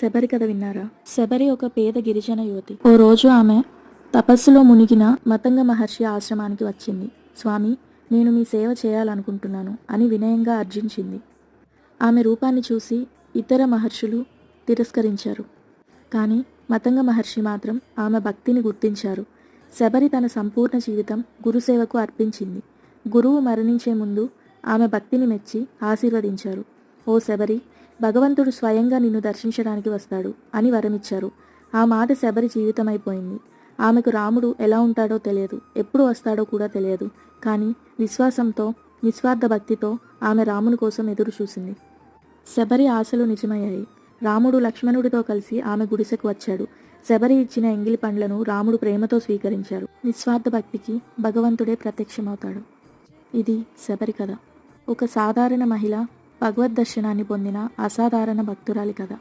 శబరి కథ విన్నారా? శబరి ఒక పేద గిరిజన యువతి. ఓ రోజు ఆమె తపస్సులో మునిగిన మతంగ మహర్షి ఆశ్రమానికి వచ్చింది. స్వామి నేను మీ సేవ చేయాలనుకుంటున్నాను అని వినయంగా అర్జించింది. ఆమె రూపాన్ని చూసి ఇతర మహర్షులు తిరస్కరించారు. కానీ మతంగ మహర్షి మాత్రం ఆమె భక్తిని గుర్తించారు. శబరి తన సంపూర్ణ జీవితం గురుసేవకు అర్పించింది. గురువు మరణించే ముందు ఆమె భక్తిని మెచ్చి ఆశీర్వదించారు. ఓ శబరి భగవంతుడు స్వయంగా నిన్ను దర్శించడానికి వస్తాడు అని వరమిచ్చారు. ఆ మాట శబరి జీవితమైపోయింది. ఆమెకు రాముడు ఎలా ఉంటాడో తెలియదు. ఎప్పుడు వస్తాడో కూడా తెలియదు. కానీ విశ్వాసంతో నిస్వార్థ భక్తితో ఆమె రాముని కోసం ఎదురు చూసింది. శబరి ఆశలు నిజమయ్యాయి. రాముడు లక్ష్మణుడితో కలిసి ఆమె గుడిసెకు వచ్చాడు. శబరి ఇచ్చిన ఎంగిలి పండ్లను రాముడు ప్రేమతో స్వీకరించారు నిస్వార్థ భక్తికి భగవంతుడే ప్రత్యక్షమవుతాడు. ఇది శబరి కథ. ఒక సాధారణ మహిళ భగవద్ దర్శనాన్ని పొందిన అసాధారణ భక్తురాలి కథ.